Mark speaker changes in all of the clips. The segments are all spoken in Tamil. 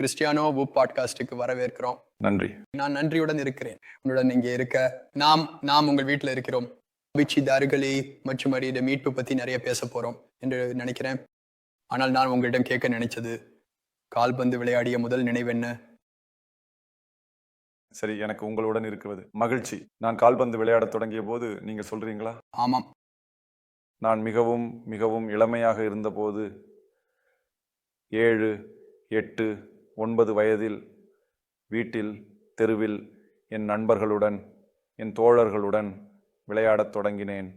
Speaker 1: கிறிஸ்டியானோ புக் பாட்காஸ்டுக்கு வரவேற்கிறோம்.
Speaker 2: நன்றி.
Speaker 1: நான் நன்றியுடன் இருக்கிறேன். உன்னுடன் இங்கே இருக்க நாம் நாம் உங்கள் வீட்டில் இருக்கிறோம். பிச்சி தாருகளி மற்றும் அறிய மீட்பு பத்தி நிறைய பேச போறோம் என்று நினைக்கிறேன். ஆனால் நான் உங்களிடம் கேட்க நினைச்சது கால்பந்து விளையாடிய முதல் நினைவென்ன
Speaker 2: சரி எனக்கு உங்களுடன் இருக்கிறது. மகிழ்ச்சி. நான் கால்பந்து விளையாடத் தொடங்கிய போது நீங்க சொல்றீங்களா?
Speaker 1: ஆமாம்.
Speaker 2: நான் மிகவும் மிகவும் இளமையாக இருந்தபோது ஏழு எட்டு ஒன்பது வயதில் வீட்டில் தெருவில் என் நண்பர்களுடன் என் தோழர்களுடன் விளையாடத் தொடங்கினேன்.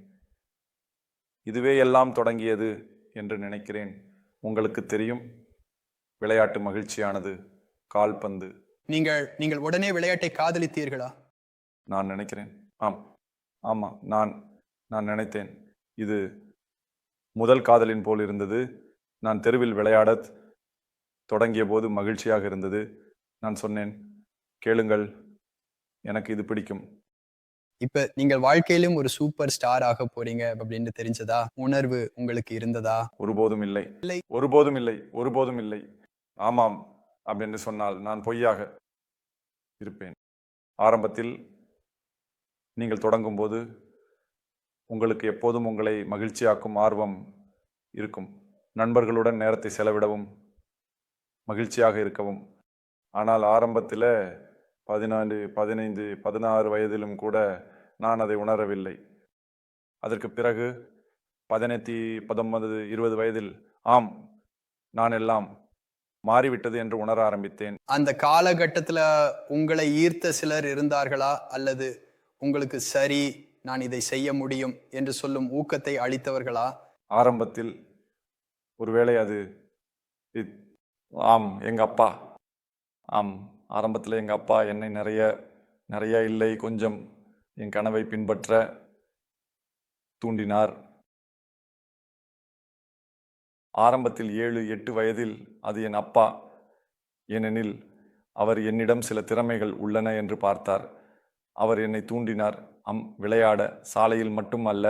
Speaker 2: இதுவே எல்லாம் தொடங்கியது என்று நினைக்கிறேன். உங்களுக்கு தெரியும். விளையாட்டு மகிழ்ச்சியானது. கால்பந்து.
Speaker 1: நீங்கள் நீங்கள் உடனே விளையாட்டை காதலித்தீர்களா?
Speaker 2: நான் நினைக்கிறேன். ஆம். ஆமாம் நான் நான் நினைத்தேன். இது முதல் காதலின் போல் இருந்தது. நான் தெருவில் விளையாடத் தொடங்கிய போது மகிழ்ச்சியாக இருந்தது. நான் சொன்னேன் கேளுங்கள் எனக்கு இது பிடிக்கும்.
Speaker 1: இப்ப நீங்கள் வாழ்க்கையிலும் ஒரு சூப்பர் ஸ்டார் ஆக போறீங்க அப்படின்னு தெரிஞ்சதா? உணர்வு உங்களுக்கு இருந்ததா?
Speaker 2: ஒருபோதும் இல்லை.
Speaker 1: இல்லை.
Speaker 2: ஒருபோதும் இல்லை. ஒருபோதும் இல்லை. ஆமாம் அப்படின்னு சொன்னால் நான் பொய்யாக இருப்பேன். ஆரம்பத்தில் நீங்கள் தொடங்கும்போது உங்களுக்கு எப்போதும் உங்களை மகிழ்ச்சியாக்கும் ஆர்வம் இருக்கும். நண்பர்களுடன் நேரத்தை செலவிடவும் மகிழ்ச்சியாக இருக்கவும். ஆனால் ஆரம்பத்தில் பதினாலு பதினைந்து பதினாறு வயதிலும் கூட நான் அதை உணரவில்லை. அதற்கு பிறகு பதினெட்டு பத்தொன்பது இருபது வயதில் ஆம் நான் எல்லாம் மாறிவிட்டது என்று உணர ஆரம்பித்தேன்.
Speaker 1: அந்த காலகட்டத்துல உங்களை ஈர்த்த சிலர் இருந்தார்களா? அல்லது உங்களுக்கு சரி நான் இதை செய்ய முடியும் என்று சொல்லும் ஊக்கத்தை அளித்தவர்களா?
Speaker 2: ஆரம்பத்தில் ஒருவேளை அது ஆம் எங்கள் அப்பா. ஆம் ஆரம்பத்தில் எங்கள் அப்பா என்னை நிறைய நிறைய இல்லை கொஞ்சம் என் கனவை பின்பற்ற தூண்டினார். ஆரம்பத்தில் ஏழு எட்டு வயதில் அது என் அப்பா. ஏனெனில் அவர் என்னிடம் சில திறமைகள் உள்ளன என்று பார்த்தார். அவர் என்னை தூண்டினார். அம் விளையாட சாலையில் மட்டும் அல்ல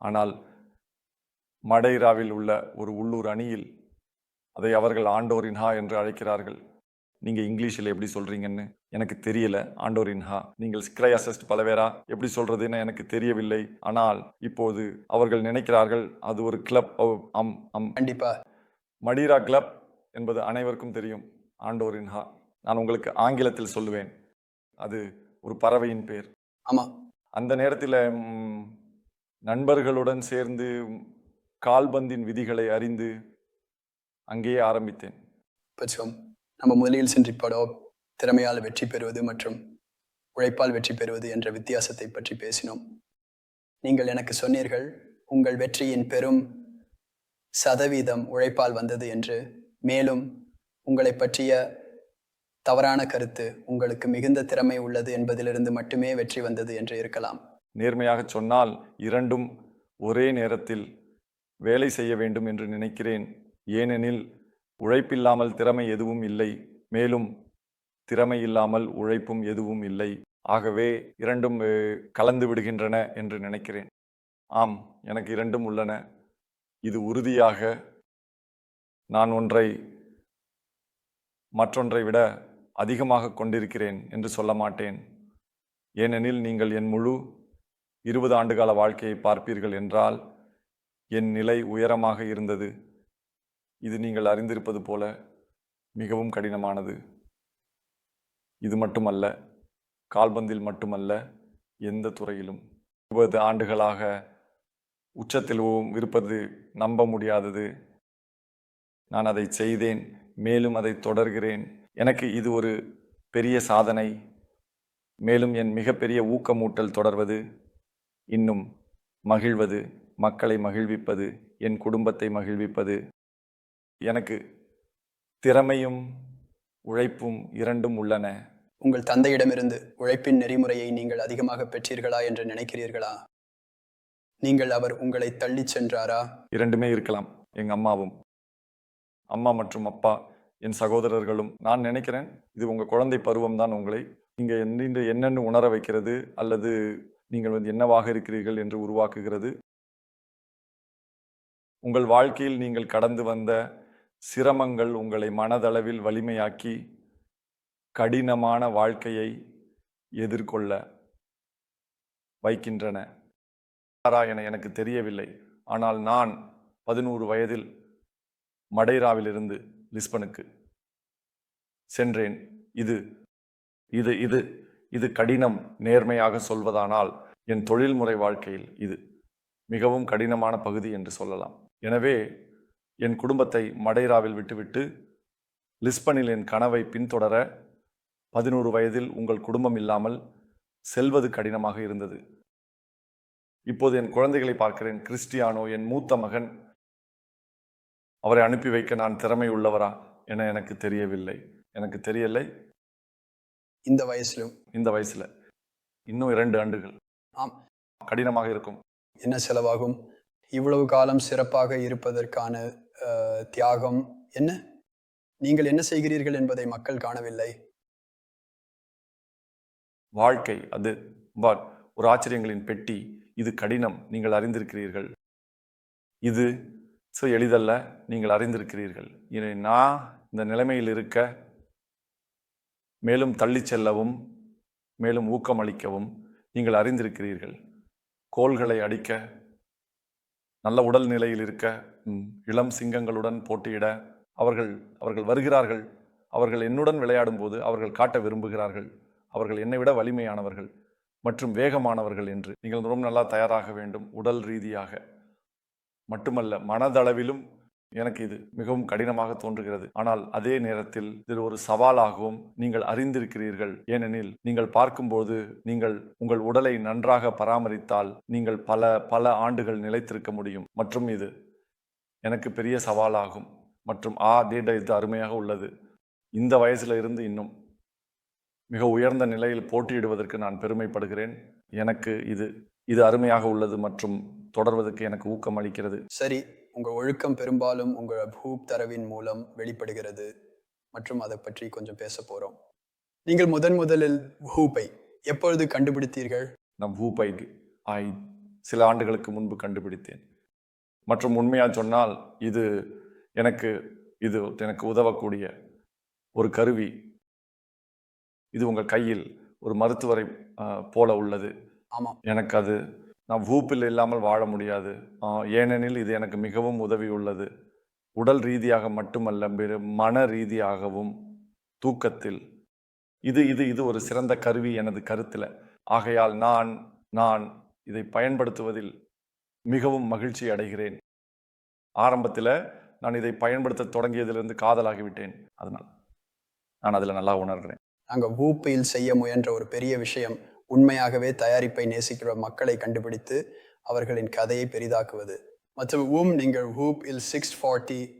Speaker 2: ஆனால் மடைராவில் உள்ள ஒரு உள்ளூர் அணியில் அதை அவர்கள் ஆண்டோரின்ஹா என்று அழைக்கிறார்கள். நீங்க இங்கிலீஷில் எப்படி சொல்றீங்கன்னு எனக்கு தெரியல. ஆண்டோரின்ஹா நீங்கள் ஸ்க்ரை அசஸ்ட் பலவேரா எப்படி சொல்றதுன்னு எனக்கு தெரியவில்லை. ஆனால் இப்போது அவர்கள் நினைக்கிறார்கள் அது ஒரு கிளப் அம் அம்.
Speaker 1: கண்டிப்பா.
Speaker 2: மடீரா கிளப் என்பது அனைவருக்கும் தெரியும். ஆண்டோரின்ஹா நான் உங்களுக்கு ஆங்கிலத்தில் சொல்லுவேன். அது ஒரு பறவையின் பேர்.
Speaker 1: ஆமா.
Speaker 2: அந்த நேரத்தில் நண்பர்களுடன் சேர்ந்து கால்பந்தின் விதிகளை அறிந்து அங்கேயே ஆரம்பித்தேன்.
Speaker 1: பட்சம் நம்ம முதலில் சிந்திப்படோ திறமையால் வெற்றி பெறுவது மற்றும் உழைப்பால் வெற்றி பெறுவது என்ற வித்தியாசத்தை பற்றி பேசினோம். நீங்கள் எனக்கு சொன்னீர்கள் உங்கள் வெற்றியின் பெரும் சதவீதம் உழைப்பால் வந்தது என்று. மேலும் உங்களை பற்றிய தவறான கருத்து உங்களுக்கு மிகுந்த திறமை உள்ளது என்பதிலிருந்து மட்டுமே வெற்றி வந்தது என்று இருக்கலாம்.
Speaker 2: நேர்மையாக சொன்னால் இரண்டும் ஒரே நேரத்தில் வேலை செய்ய வேண்டும் என்று நினைக்கிறேன். ஏனெனில் உழைப்பில்லாமல் திறமை எதுவும் இல்லை மேலும் திறமை இல்லாமல் உழைப்பும் எதுவும் இல்லை. ஆகவே இரண்டும் கலந்து விடுகின்றன என்று நினைக்கிறேன். ஆம் எனக்கு இரண்டும் உள்ளன. இது உறுதியாக நான் ஒன்றை மற்றொன்றை விட அதிகமாக கொண்டிருக்கிறேன் என்று சொல்ல மாட்டேன். ஏனெனில் நீங்கள் என் முழு இருபது ஆண்டுகால வாழ்க்கையை பார்ப்பீர்கள் என்றால் என் நிலை உயரமாக இருந்தது. இது நீங்கள் அறிந்திருப்பது போல மிகவும் கடினமானது. இது மட்டுமல்ல கால்பந்தில் மட்டுமல்ல எந்த துறையிலும். இருபது ஆண்டுகளாக உச்சத்தில் இருப்பது நம்ப முடியாதது. நான் அதை செய்தேன் மேலும் அதை தொடர்கிறேன். எனக்கு இது ஒரு பெரிய சாதனை. மேலும் என் மிகப்பெரிய ஊக்கமூட்டல் தொடர்வது இன்னும் மகிழ்வது மக்களை மகிழ்விப்பது என் குடும்பத்தை மகிழ்விப்பது. எனக்கு திறமையும் உழைப்பும் இரண்டும் உள்ளன.
Speaker 1: உங்கள் தந்தையிடமிருந்து உழைப்பின் நெறிமுறையை நீங்கள் அதிகமாக பெற்றீர்களா என்று நினைக்கிறீர்களா? நீங்கள் அவர் உங்களை தள்ளிச் சென்றாரா?
Speaker 2: இரண்டுமே இருக்கலாம் எங்க அம்மாவும். அம்மா மற்றும் அப்பா என் சகோதரர்களும். நான் நினைக்கிறேன் இது உங்க குழந்தை பருவம் தான் உங்களை. நீங்க என்னென்று என்னென்னு உணர வைக்கிறது அல்லது நீங்கள் வந்து என்னவாக இருக்கிறீர்கள் என்று உருவாக்குகிறது. உங்கள் வாழ்க்கையில் நீங்கள் கடந்து வந்த சிரமங்கள் உங்களை மனதளவில் வலிமையாக்கி கடினமான வாழ்க்கையை எதிர்கொள்ள வைக்கின்றன. யாரா என எனக்கு தெரியவில்லை. ஆனால் நான் பதினோரு வயதில் மடைராவிலிருந்து லிஸ்பனுக்கு சென்றேன். இது இது இது இது கடினம் நேர்மையாக சொல்வதானால் என் தொழில்முறை வாழ்க்கையில் இது மிகவும் கடினமான பகுதி என்று சொல்லலாம். எனவே என் குடும்பத்தை மடைராவில் விட்டுவிட்டு லிஸ்பனில் என் கனவை பின்தொடர பதினோரு வயதில் உங்கள் குடும்பம் இல்லாமல் செல்வது கடினமாக இருந்தது. இப்போது என் குழந்தைகளை பார்க்கிறேன். கிறிஸ்டியானோ என் மூத்த மகன். அவரை அனுப்பி வைக்க நான் திறமை உள்ளவரா என எனக்கு தெரியவில்லை. எனக்கு தெரியலை.
Speaker 1: இந்த வயசிலும்.
Speaker 2: இந்த வயசுல. இன்னும் இரண்டு ஆண்டுகள்.
Speaker 1: ஆம்.
Speaker 2: கடினமாக இருக்கும்.
Speaker 1: என்ன செலவாகும்? இவ்வளவு காலம் சிறப்பாக இருப்பதற்கான தியாகம் என்ன? நீங்கள் என்ன செய்கிறீர்கள் என்பதை மக்கள் காணவில்லை.
Speaker 2: வாழ்க்கை அது. பார் ஒரு ஆச்சரியங்களின் பெட்டி. இது கடினம். நீங்கள் அறிந்திருக்கிறீர்கள். இது ஸோ எளிதல்ல. நீங்கள் அறிந்திருக்கிறீர்கள். இனி நான் இந்த நிலைமையில் இருக்க மேலும் தள்ளிச் செல்லவும் மேலும் ஊக்கமளிக்கவும் நீங்கள் அறிந்திருக்கிறீர்கள். கோள்களை அடிக்க நல்ல உடல் நிலையில் இருக்க இளம் சிங்கங்களுடன் போட்டியிட அவர்கள் அவர்கள் வருகிறார்கள். அவர்கள் என்னுடன் விளையாடும் போது அவர்கள் காட்ட விரும்புகிறார்கள். அவர்கள் என்னை விட வலிமையானவர்கள் மற்றும் வேகமானவர்கள் என்று. நீங்கள் ரொம்ப நல்லா தயாராக வேண்டும் உடல் ரீதியாக. மட்டுமல்ல மனதளவிலும் எனக்கு இது மிகவும் கடினமாக தோன்றுகிறது. ஆனால் அதே நேரத்தில் இது ஒரு சவாலாகவும் நீங்கள் அறிந்திருக்கிறீர்கள். ஏனெனில் நீங்கள் பார்க்கும்போது நீங்கள் உங்கள் உடலை நன்றாக பராமரித்தால் நீங்கள் பல பல ஆண்டுகள் நிலைத்திருக்க முடியும். மற்றும் இது எனக்கு பெரிய சவாலாகும். மற்றும் ஆ டேடா இது அருமையாக உள்ளது. இந்த வயசுல இருந்து இன்னும் மிக உயர்ந்த நிலையில் போட்டியிடுவதற்கு நான் பெருமைப்படுகிறேன். எனக்கு இது இது அருமையாக உள்ளது மற்றும் தொடர்வதற்கு எனக்கு ஊக்கம் அளிக்கிறது.
Speaker 1: சரி உங்கள் ஒழுக்கம் பெரும்பாலும் உங்கள் ஹூப் தரவின் மூலம் வெளிப்படுகிறது. மற்றும் அதை பற்றி கொஞ்சம் பேச போகிறோம் நீங்கள் முதன் முதலில் ஹூப்பை எப்பொழுது கண்டுபிடித்தீர்கள்?
Speaker 2: நம் ஹூப்பை ஐ சில ஆண்டுகளுக்கு முன்பு கண்டுபிடித்தேன். மற்றும் உண்மையாக சொன்னால் இது எனக்கு இது எனக்கு உதவக்கூடிய ஒரு கருவி. இது உங்கள் கையில் ஒரு மருத்துவரை போல உள்ளது.
Speaker 1: ஆமாம்.
Speaker 2: எனக்கு அது நான் வூப்பில் இல்லாமல் வாழ முடியாது. ஏனெனில் இது எனக்கு மிகவும் உதவி உள்ளது உடல் ரீதியாக மட்டுமல்ல மன ரீதியாகவும் தூக்கத்தில். இது இது இது ஒரு சிறந்த கருவி எனது கருத்தில். ஆகையால் நான் நான் இதை பயன்படுத்துவதில் மிகவும் மகிழ்ச்சி அடைகிறேன். ஆரம்பத்தில் நான் இதை பயன்படுத்த தொடங்கியதிலிருந்து காதலாகிவிட்டேன். அதனால் நான் அதில் நல்லா உணர்கிறேன்.
Speaker 1: நாங்கள் வூப்பையில் செய்ய முயன்ற ஒரு பெரிய விஷயம் உண்மையாகவே தயாரிப்பை நேசிக்கிற மக்களை கண்டுபிடித்து அவர்களின் கதையை பெரிதாக்குவது. மற்றும் ஊம் நீங்கள் ஹூப் இல் சிக்ஸ் ஃபார்ட்டி